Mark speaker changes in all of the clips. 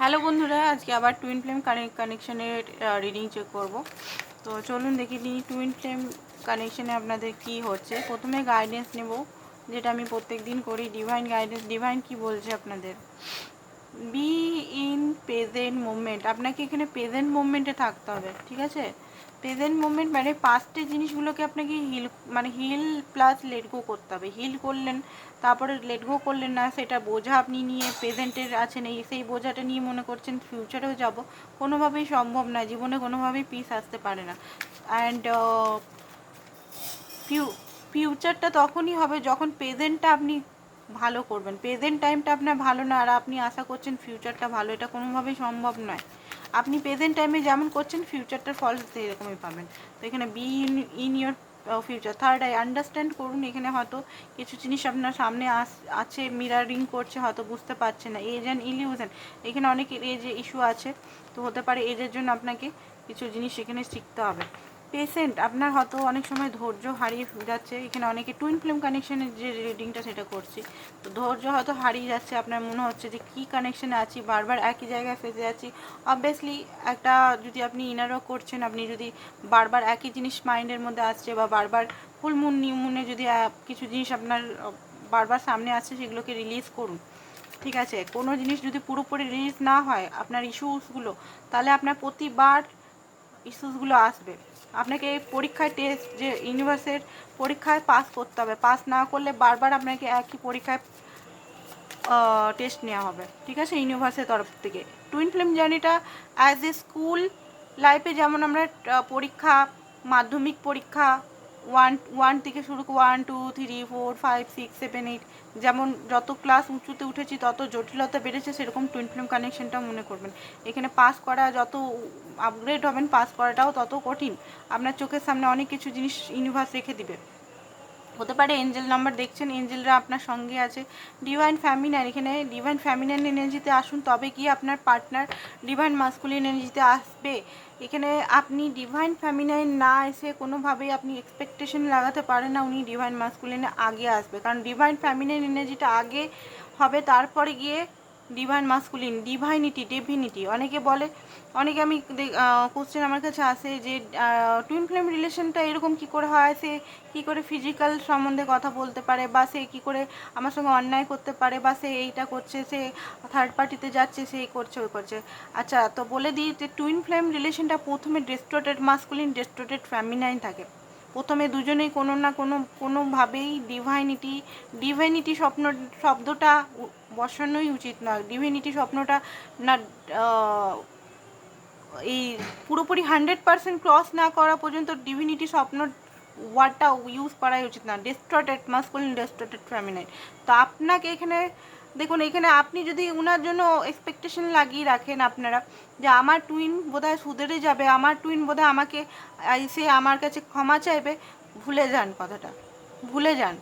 Speaker 1: Hello বন্ধুরা, আজকে আবার টুইন ফ্লেম কানেকশনের রিডিং চেক করব। তো চলুন দেখি নিই টুইন ফ্লেম কানেকশনে আপনাদের কি হচ্ছে। প্রথমে গাইডেন্স নেব, যেটা আমি প্রত্যেক দিন করি। ডিভাইন গাইডেন্স ডিভাইন কি বলছে আপনাদের? বি ইন প্রেজেন্ট মুভমেন্ট আপনাকে এখানে প্রেজেন্ট মুভমেন্টে থাকতে হবে, ঠিক আছে? প্রেজেন্ট মুভমেন্ট মানে পাস্টের জিনিসগুলোকে আপনাকে হিল মানে হিল প্লাস লেট গো করতে হবে। হিল করলেন, তারপরে লেট গো করলেন না, সেটা বোঝা আপনি নিয়ে প্রেজেন্টের আছেন এই সেই বোঝাটা নিয়ে মনে করছেন ফিউচারেও যাব। কোনোভাবেই সম্ভব না, জীবনে কোনোভাবেই পিস আসতে পারে না। অ্যান্ড ফিউ ফিউচারটা তখনই হবে যখন প্রেজেন্টটা আপনি ভালো করবেন। প্রেজেন্ট টাইমটা আপনার ভালো না, আর আপনি আশা করছেন ফিউচারটা ভালো, এটা কোনোভাবেই সম্ভব নয়। আপনি প্রেজেন্ট টাইমে যেমন করছেন ফিউচারটার ফল সেরকমই পাবেন। তো এখানে be in in your future third eye understand করুন, এখানে হয়তো কিছু জিনিস আপনার সামনে আস, আছে মিরারিং করছে, হয়তো বুঝতে পারছে না। এজ অ্যান্ড ইলিউশন এখানে অনেক এজ ইস্যু আছে। তো হতে পারে এজের জন্য আপনাকে কিছু জিনিস এখানে শিখতে হবে। পেশেন্ট, আপনার হয়তো অনেক সময় ধৈর্য হারিয়ে যাচ্ছে। এখানে অনেকে টুইন ফিল্ম কানেকশানের যে রিডিংটা সেটা করছি। তো ধৈর্য হয়তো হারিয়ে যাচ্ছে, আপনার মনে হচ্ছে যে কী কানেকশানে আছি, বারবার একই জায়গায় ফেসে আছি। অবভিয়াসলি একটা যদি আপনি ইনারও করছেন, আপনি যদি বারবার একই জিনিস মাইন্ডের মধ্যে আসছে বা বারবার ফুল মুন নিউ মুনে যদি কিছু জিনিস আপনার বারবার সামনে আসছে, সেগুলোকে রিলিজ করুন। ঠিক আছে? কোনো জিনিস যদি পুরোপুরি রিলিজ না হয়, আপনার ইস্যুসগুলো তাহলে আপনার প্রতিবার ইস্যুসগুলো আসবে। আপনাকে পরীক্ষায় টেস্ট যে ইউনিভার্সের পরীক্ষায় পাস করতে হবে। পাস না করলে বারবার আপনাকে একই পরীক্ষায় টেস্ট নেওয়া হবে। ঠিক আছে? ইউনিভার্সের তরফ থেকে। টুইন ফিল্ম জার্নিটা অ্যাজ এ স্কুল লাইফে যেমন আমরা পরীক্ষা, মাধ্যমিক পরীক্ষা ওয়ান ওয়ান থেকে শুরু one two three four five six seven eight যেমন যত ক্লাস উঁচুতে উঠেছি, তত জটিলতা বেড়েছে, সেরকম টুইন ফিল্ম কানেকশানটা মনে করবেন। এখানে পাস করা যত আপগ্রেড হবেন পাস করাটাও তত কঠিন। আপনার চোখের সামনে অনেক কিছু জিনিস ইউনিভার্স রেখে দিবে। হতে পারে এঞ্জেল নাম্বার দেখছেন এঞ্জেলরা আপনার সঙ্গে আছে। ডিভাইন ফ্যামিনার এখানে ডিভাইন ফ্যামিনার এনার্জিতে আসুন, তবে কি আপনার পার্টনার ডিভাইন মাস্কুলিন এনার্জিতে আসবে? এখানে আপনি ডিভাইন ফ্যামিনাইন না এসে কোনোভাবেই আপনি এক্সপেকটেশন লাগাতে পারেন না, উনি ডিভাইন মাস্কুলিনে আগে আসবে। কারণ ডিভাইন ফ্যামিনাইন এনার্জিটা আগে হবে, তারপরে গিয়ে ডিভাইন মাস্কুলিন ডিভাইনিটি ডেভিনিটি অনেকে বলে, অনেকে আমি কোশ্চেন আমার কাছে আসে যে টুইন ফ্লেম রিলেশনটা এরকম কি করে হয়? সে কি করে ফিজিক্যাল সম্বন্ধে কথা বলতে পারে? বা সে কি করে আমার সঙ্গে অন্যায় করতে পারে? বা সে এইটা করছে, সে থার্ড পার্টিতে যাচ্ছে, সে করছে, ওই করছে। আচ্ছা তো বলে দিই যে টুইন ফ্লেম রিলেশনটা প্রথমে ডেস্ট্রোটেড মাস্কুলিন ডেস্ট্রোটেড ফ্যামিনাইন থাকে। প্রথমে দুজনেই কোনো না কোনো, কোনোভাবেই ডিভাইনিটি ডিভাইনিটি স্বপ্ন, শব্দটা বসানোই উচিত নয়। ডিভিনিটি স্বপ্নটা না এই পুরোপুরি হান্ড্রেড পার্সেন্ট ক্রস না করা পর্যন্ত ডিভিনিটি স্বপ্ন ওয়ার্ডটা ইউজ করাই উচিত না। ডেস্ট্রটেড মাস্কুলিন ডেস্ট্রটেড ফ্যামিনাইন তো আপনাকে এখানে দেখুন, এখানে আপনি যদি ওনার জন্য এক্সপেকটেশন লাগিয়ে রাখেন আপনারা, যে আমার টুইন বোধহয় সুধরে যাবে, আমার টুইন বোধহয় আমাকে এসে আমার কাছে ক্ষমা চাইবে, ভুলে যান কথাটা, ভুলে যান।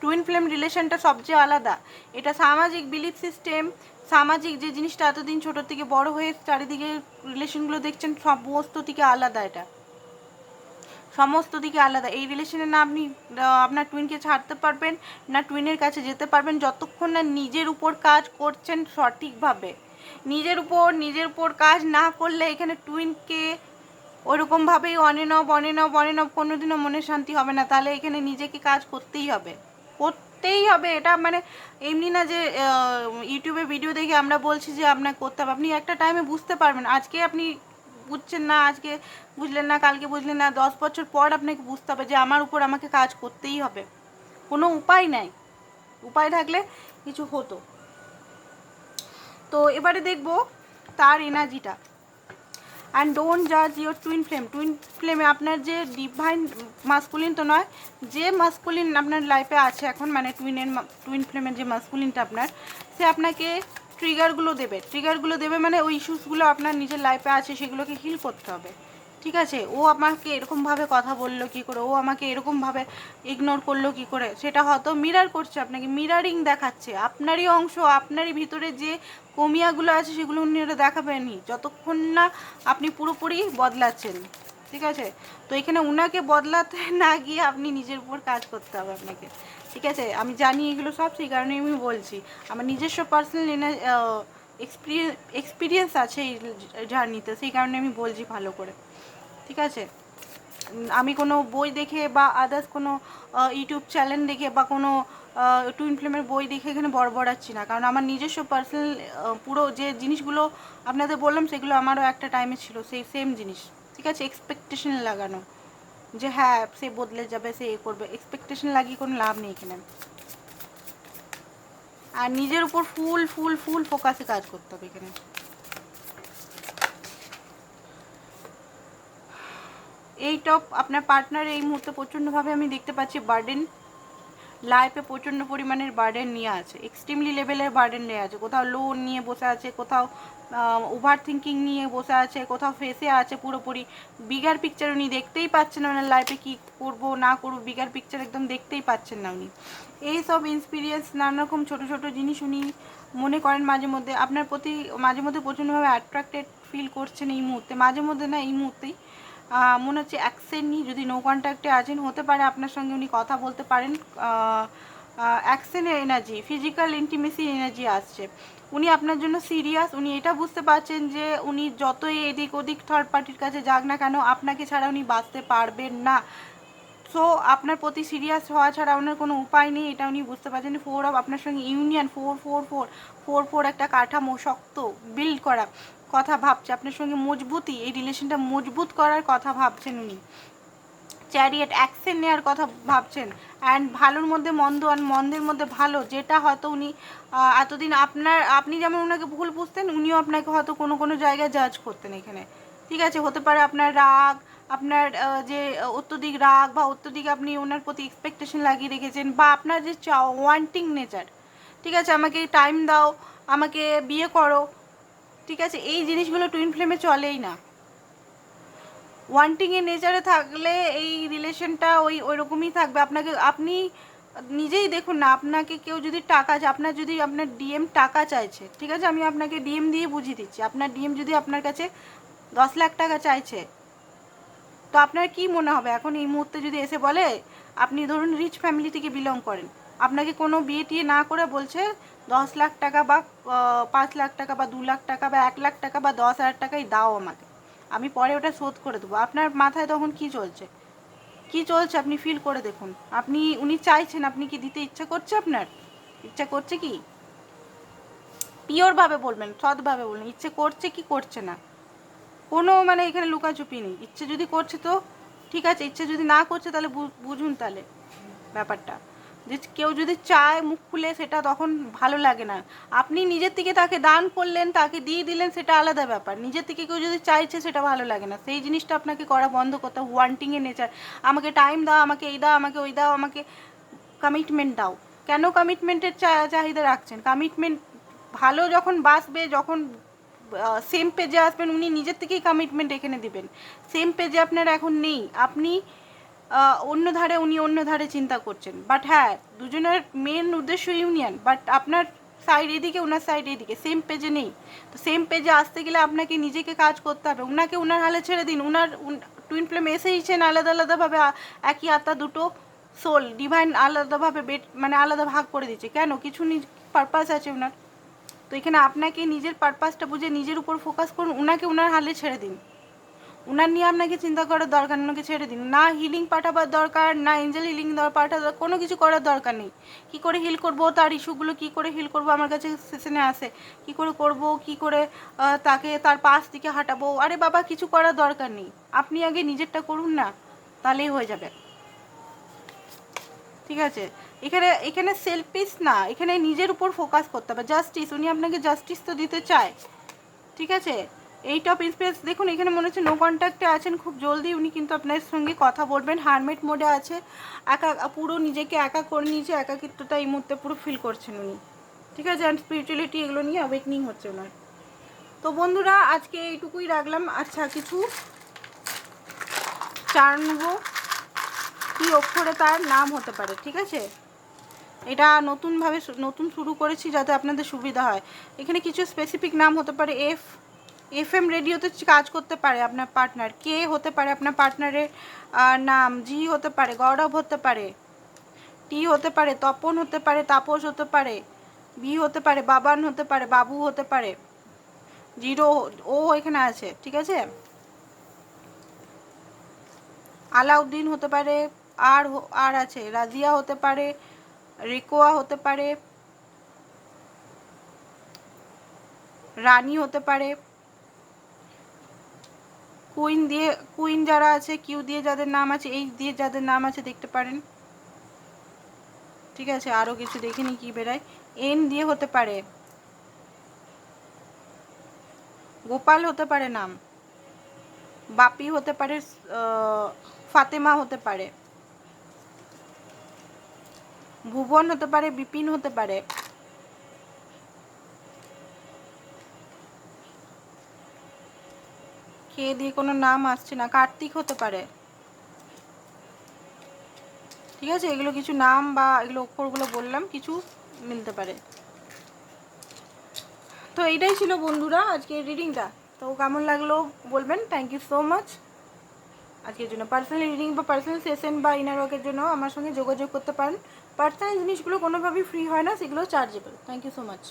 Speaker 1: টুইন ফ্লেম রিলেশনটা সবচেয়ে আলাদা। এটা সামাজিক বিলিফ সিস্টেম সামাজিক যে জিনিসটা এতদিন ছোটোর থেকে বড় হয়ে চারিদিকে রিলেশনগুলো দেখছেন সমস্ত থেকে আলাদা এটা। সমস্ত দিকে আলাদা। এই রিলেশনে না আপনি আপনার টুইনকে ছাড়তে পারবেন, না টুইনের কাছে যেতে পারবেন, যতক্ষণ না নিজের উপর কাজ করছেন সঠিকভাবে। নিজের উপর নিজের উপর কাজ না করলে এখানে টুইনকে ওরকমভাবেই অনেন অফ অনেন অফ অনেন কোনোদিনও মনে শান্তি হবে না। তাহলে এখানে নিজেকে কাজ করতেই হবে। করতেই হবে। এটা মানে এমনি না যে ইউটিউবে ভিডিও দেখে আমরা বলছি যে আপনার করতে হবে। আপনি একটা টাইমে বুঝতে পারবেন। আজকে আপনি বুঝছেন না, আজকে বুঝলেন না, কালকে বুঝলেন না, দশ বছর পর আপনাকে বুঝতে হবে যে আমার উপর আমাকে কাজ করতেই হবে। কোনো উপায় নাই। উপায় থাকলে কিছু হতো। তো এবারে দেখব তার এনার্জিটা। অ্যান্ড ডোন্ট জাজ ইউর টুইন ফ্লেম টুইন ফ্লেমে আপনার যে ডিভাইন মাস্কুলিন তো নয়, যে মাস্কুলিন আপনার লাইফে আছে এখন মানে টুইনের টুইন ফ্লেমের যে মাস্কুলিনটা আপনার, সে আপনাকে ট্রিগারগুলো দেবে। ট্রিগারগুলো দেবে মানে ওই ইস্যুসগুলো আপনার নিজের লাইফে আছে, সেগুলোকে হিল করতে হবে। ঠিক আছে? ও আমাকে এরকমভাবে কথা বলল কি করে? ও আমাকে এরকমভাবে ইগনোর করল কি করে? সেটা হয়তো মিরার করছে আপনাকে। মিরারিং দেখাচ্ছে। আপনারই অংশ, আপনারই ভিতরে যে কমিয়াগুলো আছে, সেগুলো উনি ওটা দেখাবেনই। যতক্ষণ না আপনি পুরোপুরি বদলাচ্ছেন। ঠিক আছে? তো এখানে উনাকে বদলাতে না গিয়ে আপনি নিজের উপর কাজ করতে হবে আপনাকে। ঠিক আছে? আমি জানি এগুলো সব সেই কারণে আমি বলছি। আমার নিজস্ব পার্সোনাল এক্সপিরিয়েন্স এক্সপিরিয়েন্স আছে এই জার্নিতে সেই কারণে আমি বলছি ভালো করে। ঠিক আছে? আমি কোনো বই দেখে বা আদার্স কোনো ইউটিউব চ্যানেল দেখে বা কোনো টুইন ফিল্মের বই দেখে এখানে বড়বড়াচ্ছি না। কারণ আমার নিজস্ব পার্সোনাল পুরো যে জিনিসগুলো আপনাদের বললাম, সেগুলো আমারও একটা টাইমে ছিল। সেই সেম জিনিস। ঠিক আছে? এক্সপেকটেশন লাগানো। যে হ্যাঁ সে বদলে যাবে, সে এ করবে। এক্সপেকটেশন লাগিয়ে কোনো লাভ নেই এখানে। আর নিজের উপর ফুল ফুল ফুল ফোকাসে কাজ করতে হবে এখানে। এই টপ আপনার পার্টনার এই মুহূর্তে প্রচণ্ডভাবে আমি দেখতে পাচ্ছি বার্ডেন লাইফে প্রচণ্ড পরিমাণের বার্ডেন নিয়ে আছে এক্সট্রিমলি লেভেলের বার্ডেন নিয়ে আছে। কোথাও লোন নিয়ে বসে আছে, কোথাও ওভার থিঙ্কিং নিয়ে বসে আছে, কোথাও ফেসে আছে পুরোপুরি। বিগার পিকচার উনি দেখতেই পাচ্ছেন না ওনার লাইফে কী করব, না করব বিগার পিকচার একদম দেখতেই পাচ্ছেন না উনি। এই সব এক্সপিরিয়েন্স নানা রকম ছোটো ছোটো জিনিস উনি মনে করেন মাঝে মধ্যে, আপনার প্রতি মাঝে মধ্যে প্রচণ্ডভাবে অ্যাট্রাক্টেড ফিল করছেন এই মুহূর্তে। মাঝে মধ্যে না, এই মুহূর্তেই মনে হচ্ছে অ্যাকসেন্ট নিয়ে যদি নো কন্ট্যাক্টে আছেন হতে পারে আপনার সঙ্গে উনি কথা বলতে পারেন। অ্যাকসেন্টের এনার্জি ফিজিক্যাল ইন্টিমেসি এনার্জি আসছে। উনি আপনার জন্য সিরিয়াস উনি এটা বুঝতে পারছেন যে উনি যতই এদিক ওদিক থার্ড পার্টির কাছে যাক না কেন, আপনাকে ছাড়া উনি বাঁচতে পারবেন না। সো আপনার প্রতি সিরিয়াস হওয়া ছাড়া ওনার কোনো উপায় নেই, এটা উনি বুঝতে পারছেন। ফোর অফ আপনার সঙ্গে union four four four four four একটা কাঠামো শক্ত বিল্ড করা। কথা ভাবছে, আপনার সঙ্গে মজবুতি এই রিলেশনটা মজবুত করার কথা ভাবছেন উনি। চ্যারিয়েট অ্যাকশন নেওয়ার কথা ভাবছেন। অ্যান্ড ভালোর মধ্যে মন্দ আর মন্দের মধ্যে ভালো, যেটা হয়তো উনি এতদিন আপনার, আপনি যেমন ওনাকে ভুল বুঝতেন, উনিও আপনাকে হয়তো কোনো কোনো জায়গায় জাজ করতেন এখানে। ঠিক আছে, হতে পারে আপনার রাগ, আপনার যে অত্যধিক রাগ বা অত্যধিক আপনি ওনার প্রতি এক্সপেকটেশন লাগিয়ে রেখেছেন বা আপনার যে ওয়ান্টিং নেচার ঠিক আছে, আমাকে টাইম দাও, আমাকে বিয়ে করো ঠিক আছে, এই জিনিসগুলো টুইন ফ্লেমে চলেই না। ওয়ান্টিং এর নেচারে থাকলে এই রিলেশনটা ওই ওই রকমই থাকবে। আপনাকে, আপনি নিজেই দেখুন না, আপনাকে কেউ যদি টাকা আপনার যদি, আপনার ডিএম টাকা চাইছে, ঠিক আছে? আমি আপনাকে ডিএম দিয়ে বুঝিয়ে দিচ্ছি। আপনার ডিএম যদি আপনার কাছে দশ লাখ টাকা চাইছে, তো আপনার কি মনে হবে? এখন এই মুহূর্তে যদি এসে বলে, আপনি ধরুন রিচ ফ্যামিলি থেকে বিলং করেন। আপনাকে কোনো বিয়ে টিয়ে না করে বলছে, দশ লাখ টাকা বা পাঁচ লাখ টাকা বা দু লাখ টাকা বা এক লাখ টাকা বা দশ হাজার টাকাই দাও আমাকে। আমি পরে ওটা শোধ করে দেবো। আপনার মাথায় তখন কি চলছে? কি চলছে আপনি ফিল করে দেখুন। আপনি, উনি চাইছেন, আপনি কি দিতে ইচ্ছা করছে আপনার? ইচ্ছা করছে কি? পিওরভাবে বলবেন, সৎভাবে বলবেন। ইচ্ছে করছে কি করছে না? কোনো মানে এখানে লুকাচুপি নেই। ইচ্ছে যদি করছে তো ঠিক আছে, ইচ্ছে যদি না করছে তাহলে বুঝুন তাহলে ব্যাপারটা। যে কেউ যদি চায় মুখ খুলে, সেটা তখন ভালো লাগে না। আপনি নিজের থেকে তাকে দান করলেন, তাকে দিয়ে দিলেন, সেটা আলাদা ব্যাপার। নিজের থেকে কেউ যদি চাইছে, সেটা ভালো লাগে না। সেই জিনিসটা আপনাকে করা বন্ধ করতে ওয়ান্টিংয়ের নেচার আমাকে টাইম দাও, আমাকে এই দাও, আমাকে ওই দাও, আমাকে কমিটমেন্ট দাও। কেন কমিটমেন্টের চাহিদা রাখছেন? কমিটমেন্ট ভালো যখন বাসবে যখন সেম পেজে আসবেন, উনি নিজের থেকেই কমিটমেন্ট এখানে দিবেন। সেম পেজে আপনার এখন নেই। আপনি অন্য ধারে উনি অন্য ধারে চিন্তা করছেন। বাট হ্যাঁ দুজনের মেন উদ্দেশ্য ইউনিয়ন বাট আপনার সাইড এদিকে ওনার সাইড এদিকে। সেম পেজে নেই। তো সেম পেজে আসতে গেলে আপনাকে নিজেকে কাজ করতে হবে। ওনাকে ওনার হালে ছেড়ে দিন। ওনার টুইন ফ্লেম এসেইছেন আলাদা আলাদাভাবে, একই আত্মা দুটো সোল ডিভাইন আলাদাভাবে বেট মানে আলাদা ভাগ করে দিচ্ছে। কেন? কিছু পারপাস আছে ওনার তো এখানে আপনাকে নিজের পারপাসটা বুঝে নিজের উপর ফোকাস করুন। ওনাকে ওনার হালে ছেড়ে দিন। ওনার নিয়ে আপনাকে চিন্তা করার দরকার ওনাকে ছেড়ে দিন। না হিলিং পাঠাবার দরকার, না এঞ্জেল হিলিং পাঠাবার কোনো কিছু করার দরকার নেই। কী করে হিল করব, তার ইস্যুগুলো কী করে হিল করব, আমার কাছে সেশনে আসে। কি করে করব, কি করে তাকে তার পাশ দিকে হাঁটাবো, আরে বাবা, কিছু করার দরকার নেই। আপনি আগে নিজেরটা করুন না, তাহলেই হয়ে যাবে। ঠিক আছে? এখানে এখানে সেলফিস না, এখানে নিজের উপর ফোকাস করতে হবে। জাস্টিস উনি আপনাকে জাস্টিস তো দিতে চায়। ঠিক আছে? এই টপ ইন্সপিরেন্স দেখুন, এখানে মনে হচ্ছে নো কন্ট্যাক্টে আছেন, খুব জলদি উনি কিন্তু আপনার সঙ্গে কথা বলবেন হারমেট মোডে আছে, একা, পুরো নিজেকে একা করে নিয়েছে, একাকিত্বটা এই মুহূর্তে পুরো ফিল করছেন উনি। ঠিক আছে? অ্যান্ড স্পিরিচুয়ালিটি এগুলো নিয়ে অ্যাওয়েকনিং হচ্ছে ওনার। তো বন্ধুরা, আজকে এইটুকুই রাখলাম। আচ্ছা কিছু চার নেব। কি অক্ষরে তার নাম হতে পারে, ঠিক আছে? এটা নতুনভাবে নতুন শুরু করেছি যাতে আপনাদের সুবিধা হয়। এখানে কিছু স্পেসিফিক নাম হতে পারে এফ এফ এম রেডিওতে কাজ করতে পারে আপনার পার্টনার কে হতে পারে আপনার পার্টনারের নাম জি হতে পারে গৌরব হতে পারে টি হতে পারে তপন হতে পারে তাপস হতে পারে বি হতে পারে বাবান হতে পারে বাবু হতে পারে জিরো ও এখানে আছে ঠিক আছে আলাউদ্দিন হতে পারে আর আর আছে রাজিয়া হতে পারে রেকোয়া হতে পারে রানী হতে পারে কুইন দিয়ে কুইন যারা আছে কিউ দিয়ে যাদের নাম আছে এইচ দিয়ে যাদের নাম আছে, দেখতে পারেন। ঠিক আছে আরও কিছু দেখিনি কি বেরায়। এন দিয়ে হতে পারে। গোপাল হতে পারে নাম। বাপি হতে পারে ফাতেমা হতে পারে। ভুবন হতে পারে, বিপিন হতে পারে। কে দিয়ে কোনো নাম আসছে না, কার্তিক হতে পারে। ঠিক আছে? এগুলো কিছু নাম বা এগুলো অক্ষরগুলো বললাম, কিছু মিলতে পারে। তো এইটাই ছিল বন্ধুরা আজকে রিডিংটা তো কেমন লাগল বলবেন? থ্যাংক ইউ সো মাচ আজকের জন্য পার্সোনাল রিডিং বা পার্সোনাল সেশন বা ইনার ওয়ার্কের জন্য আমার সঙ্গে যোগাযোগ করতে পারেন। পার্সোনাল জিনিসগুলো কোনোভাবেই ফ্রি হয় না, সেগুলো chargeable thank you so much